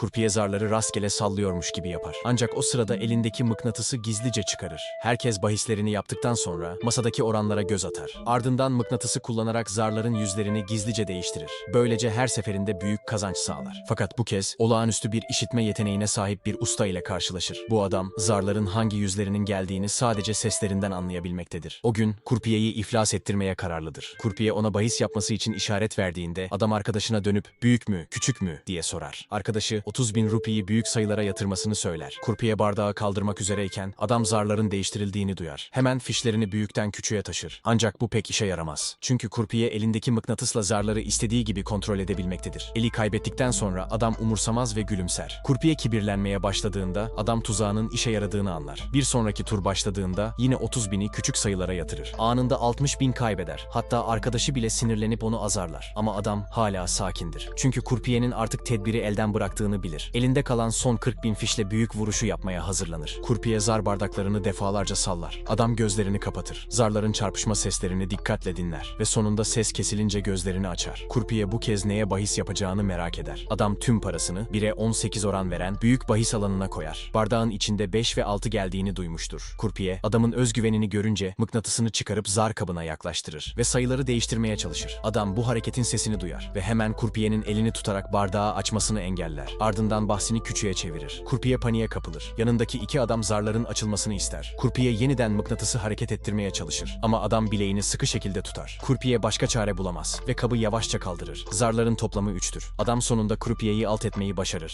Kurpiye zarları rastgele sallıyormuş gibi yapar. Ancak o sırada elindeki mıknatısı gizlice çıkarır. Herkes bahislerini yaptıktan sonra masadaki oranlara göz atar. Ardından mıknatısı kullanarak zarların yüzlerini gizlice değiştirir. Böylece her seferinde büyük kazanç sağlar. Fakat bu kez olağanüstü bir işitme yeteneğine sahip bir usta ile karşılaşır. Bu adam zarların hangi yüzlerinin geldiğini sadece seslerinden anlayabilmektedir. O gün Kurpiye'yi iflas ettirmeye kararlıdır. Kurpiye ona bahis yapması için işaret verdiğinde adam arkadaşına dönüp büyük mü küçük mü diye sorar. Arkadaşı 30 bin rupiyi büyük sayılara yatırmasını söyler. Kurpiye bardağı kaldırmak üzereyken adam zarların değiştirildiğini duyar. Hemen fişlerini büyükten küçüğe taşır. Ancak bu pek işe yaramaz. Çünkü Kurpiye elindeki mıknatısla zarları istediği gibi kontrol edebilmektedir. Eli kaybettikten sonra adam umursamaz ve gülümser. Kurpiye kibirlenmeye başladığında adam tuzağının işe yaradığını anlar. Bir sonraki tur başladığında yine 30 bini küçük sayılara yatırır. Anında 60 bin kaybeder. Hatta arkadaşı bile sinirlenip onu azarlar. Ama adam hala sakindir. Çünkü Kurpiye'nin artık tedbiri elden bıraktığını bilir. Elinde kalan son 40 bin fişle büyük vuruşu yapmaya hazırlanır. Kurpiye zar bardaklarını defalarca sallar. Adam gözlerini kapatır. Zarların çarpışma seslerini dikkatle dinler. Ve sonunda ses kesilince gözlerini açar. Kurpiye bu kez neye bahis yapacağını merak eder. Adam tüm parasını 1'e 18 oran veren büyük bahis alanına koyar. Bardağın içinde 5 ve 6 geldiğini duymuştur. Kurpiye adamın özgüvenini görünce mıknatısını çıkarıp zar kabına yaklaştırır ve sayıları değiştirmeye çalışır. Adam bu hareketin sesini duyar ve hemen Kurpiye'nin elini tutarak bardağı açmasını engeller. Ardından bahsini küçüğe çevirir. Kurpiye paniğe kapılır. Yanındaki iki adam zarların açılmasını ister. Kurpiye yeniden mıknatısı hareket ettirmeye çalışır. Ama adam bileğini sıkı şekilde tutar. Kurpiye başka çare bulamaz ve kabı yavaşça kaldırır. Zarların toplamı 3'tür. Adam sonunda Kurpiye'yi alt etmeyi başarır.